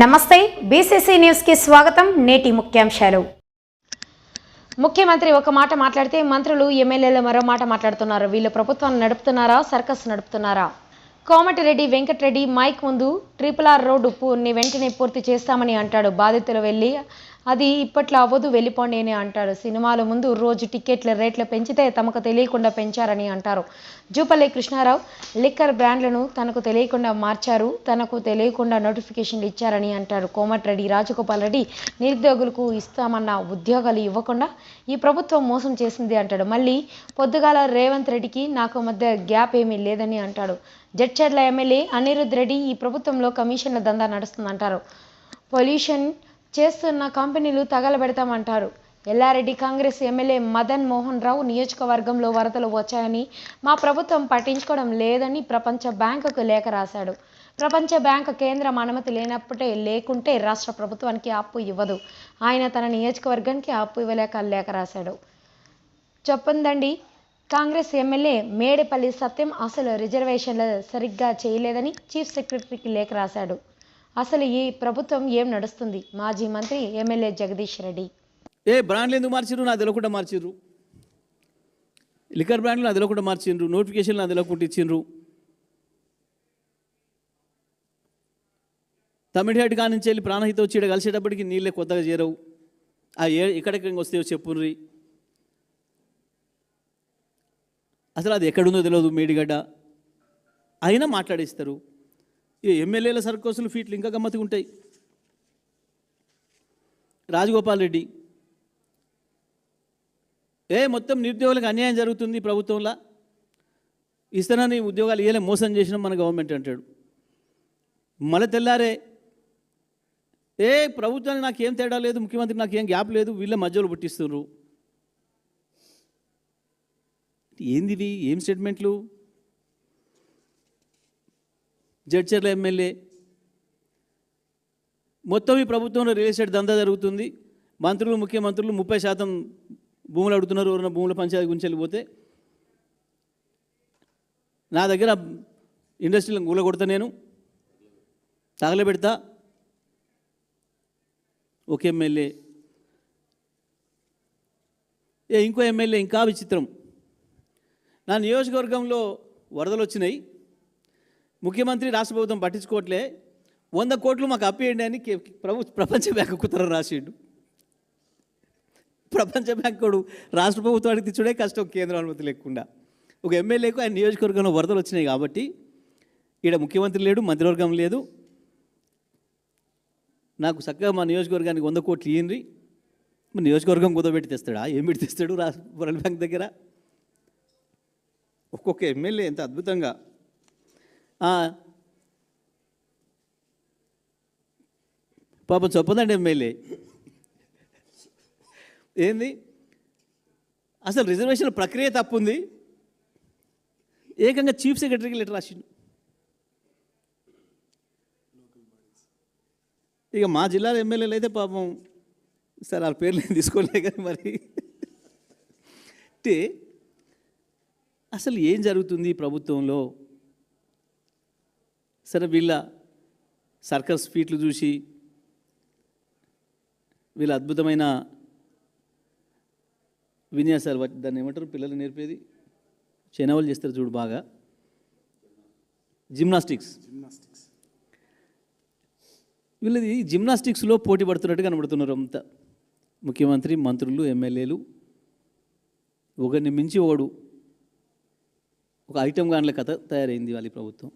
నమస్తే బీసీసీ న్యూస్కి స్వాగతం నేటి ముఖ్యాంశాలు. ముఖ్యమంత్రి ఒక మాట మాట్లాడితే మంత్రులు ఎమ్మెల్యేలు మరో మాట మాట్లాడుతున్నారు. వీళ్ళు ప్రభుత్వాన్ని నడుపుతున్నారా సర్కస్ నడుపుతున్నారా? కోమటిరెడ్డి వెంకటరెడ్డి మైక్ ముందు ట్రిపుల్ ఆర్ రోడ్డు వెంటనే పూర్తి చేస్తామని అంటాడు. బాధితులు వెళ్ళి అది ఇప్పట్లో అవ్వదు వెళ్ళిపోండి అని అంటారు. సినిమాల ముందు రోజు టికెట్ల రేట్లు పెంచితే తమకు తెలియకుండా పెంచారని అంటారు. జూపల్లి కృష్ణారావు లిక్కర్ బ్రాండ్లను తనకు తెలియకుండా మార్చారు తనకు తెలియకుండా నోటిఫికేషన్లు ఇచ్చారని అంటారు. కోమటిరెడ్డి రాజగోపాల్ రెడ్డి నిరుద్యోగులకు ఇస్తామన్న ఉద్యోగాలు ఇవ్వకుండా ఈ ప్రభుత్వం మోసం చేసింది అంటాడు. మళ్ళీ పొద్దుగాల రేవంత్ రెడ్డికి నాకు మధ్య గ్యాప్ ఏమీ లేదని అంటాడు. జడ్చర్ల ఎమ్మెల్యే అనిరుద్ రెడ్డి ఈ ప్రభుత్వంలో కమిషన్ల దందా నడుస్తుందంటారు. పొల్యూషన్ చేస్తున్న కంపెనీలు తగలబెడతామంటారు. ఎల్లారెడ్డి కాంగ్రెస్ ఎమ్మెల్యే మదన్ మోహన్ రావు నియోజకవర్గంలో వరదలు వచ్చాయని మా ప్రభుత్వం పట్టించుకోవడం లేదని ప్రపంచ బ్యాంకుకు లేఖ రాశాడు. ప్రపంచ బ్యాంకు కేంద్రం అనుమతి లేనప్పుడే లేకుంటే రాష్ట్ర ప్రభుత్వానికి అప్పు ఇవ్వదు. ఆయన తన నియోజకవర్గానికి అప్పు ఇవ్వలేక లేఖ రాశాడు. చెప్పందండి కాంగ్రెస్ ఎమ్మెల్యే మేడపల్లి సత్యం అసలు రిజర్వేషన్లు సరిగ్గా చేయలేదని చీఫ్ సెక్రటరీకి లేఖ రాశాడు. అసలు ఈ ప్రభుత్వం ఏం నడుస్తుంది? మాజీ మంత్రి ఎమ్మెల్యే జగదీష్ రెడ్డి. ఏ బ్రాండ్లు ఎందుకు మార్చిర్రు? నా తెలియకుండా మార్చిర్రు. లిక్కర్ బ్రాండ్లు నా తెలియకుండా మార్చిండ్రు నోటిఫికేషన్లు నా తెలియకుండా ఇచ్చిండ్రు. తమిళహేట్ కాడి నుంచి వెళ్ళి ప్రాణహిత వచ్చి ఇక్కడ కలిసేటప్పటికి నీళ్ళే కొత్తగా చేరవు. ఆ ఏ ఎక్కడెక్కడికి వస్తాయో చెప్పుర్రి. అసలు అది ఎక్కడుందో తెలియదు మేడిగడ్డ. అయినా మాట్లాడేస్తారు. ఈ ఎమ్మెల్యేల సర్కోసులు ఫీట్లు ఇంకా గమ్మత్తుగా ఉంటాయి. రాజగోపాల్ రెడ్డి ఏ మొత్తం నిరుద్యోగులకు అన్యాయం జరుగుతుంది ప్రభుత్వంలో? ఇస్తానని ఉద్యోగాలు ఇవ్వలే మోసం చేసిన మన గవర్నమెంట్ అంటాడు. మళ్ళీ తెల్లారే ఏ ప్రభుత్వానికి నాకేం తేడా లేదు ముఖ్యమంత్రి నాకేం గ్యాప్ లేదు వీళ్ళ మధ్యలో పుట్టిస్తున్నారు ఏంది ఏం స్టేట్మెంట్లు? జడ్చర్ల ఎమ్మెల్యే. మొత్తం ఈ ప్రభుత్వంలో రియల్ ఎస్టేట్ దందా జరుగుతుంది. మంత్రులు ముఖ్యమంత్రులు ముప్పై శాతం భూములు అడుగుతున్నారు. ఎవరైనా భూముల పంచాయతీ గురించి వెళ్ళిపోతే. నా దగ్గర ఇండస్ట్రీలను కూల కొడతా నేను. తగలబెడతా. ఒక ఎమ్మెల్యే. ఏ ఇంకో ఎమ్మెల్యే ఇంకా విచిత్రం. నా నియోజకవర్గంలో వరదలు వచ్చినాయి. ముఖ్యమంత్రి రాష్ట్ర ప్రభుత్వం పట్టించుకోవట్లే. వంద కోట్లు మాకు అప్పేయండి అని ప్రభు ప్రపంచ బ్యాంకు కుతర రాసిండు. ప్రపంచ బ్యాంకుడు రాష్ట్ర ప్రభుత్వానికి తెచ్చుడే కష్టం కేంద్ర అనుమతి లేకుండా. ఒక ఎమ్మెల్యేకు ఆయన నియోజకవర్గంలో వరదలు వచ్చినాయి కాబట్టి ఈడ ముఖ్యమంత్రి లేడు మంత్రివర్గం లేదు. నాకు చక్కగా మా నియోజకవర్గానికి వంద కోట్లు ఇయ్యండి. మా నియోజకవర్గం కుదబెట్టి తెస్తాడా? ఏం పెట్టి తెస్తాడు రాష్ట్ర వరల్డ్ బ్యాంక్ దగ్గర? ఒక్కొక్క ఎమ్మెల్యే ఎంత అద్భుతంగా పాపం చెప్పదండి ఎమ్మెల్యే. ఏంది? అసలు రిజర్వేషన్ ప్రక్రియ తప్పుంది. ఏకంగా చీఫ్ సెక్రటరీకి లెటర్ రాసిండు. ఇక మా జిల్లాలో ఎమ్మెల్యేలు అయితే పాపం సరే వాళ్ళ పేర్లు నేను తీసుకోలే కానీ మరి. అంటే అసలు ఏం జరుగుతుంది ప్రభుత్వంలో? సరే వీళ్ళ సర్కస్ ఫీట్లు చూసి వీళ్ళ అద్భుతమైన విన్యాసాలు దాన్ని ఏమంటారు? పిల్లలు నేర్పేది? చెనవలు చేస్తారు చూడు బాగా. జిమ్నాస్టిక్స్. వీళ్ళది జిమ్నాస్టిక్స్లో పోటీ పడుతున్నట్టు కనబడుతున్నారు అంతా. ముఖ్యమంత్రి మంత్రులు ఎమ్మెల్యేలు. ఒకరిని మించి ఒకడు ఒక ఐటమ్ గాన్ల కథ తయారైంది వాళ్ళ ప్రభుత్వం.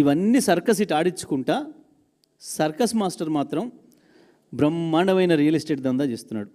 ఇవన్నీ సర్కస్ ఇటు ఆడించుకుంటా సర్కస్ మాస్టర్ మాత్రం బ్రహ్మాండమైన రియల్ ఎస్టేట్ దందా చేస్తున్నాడు.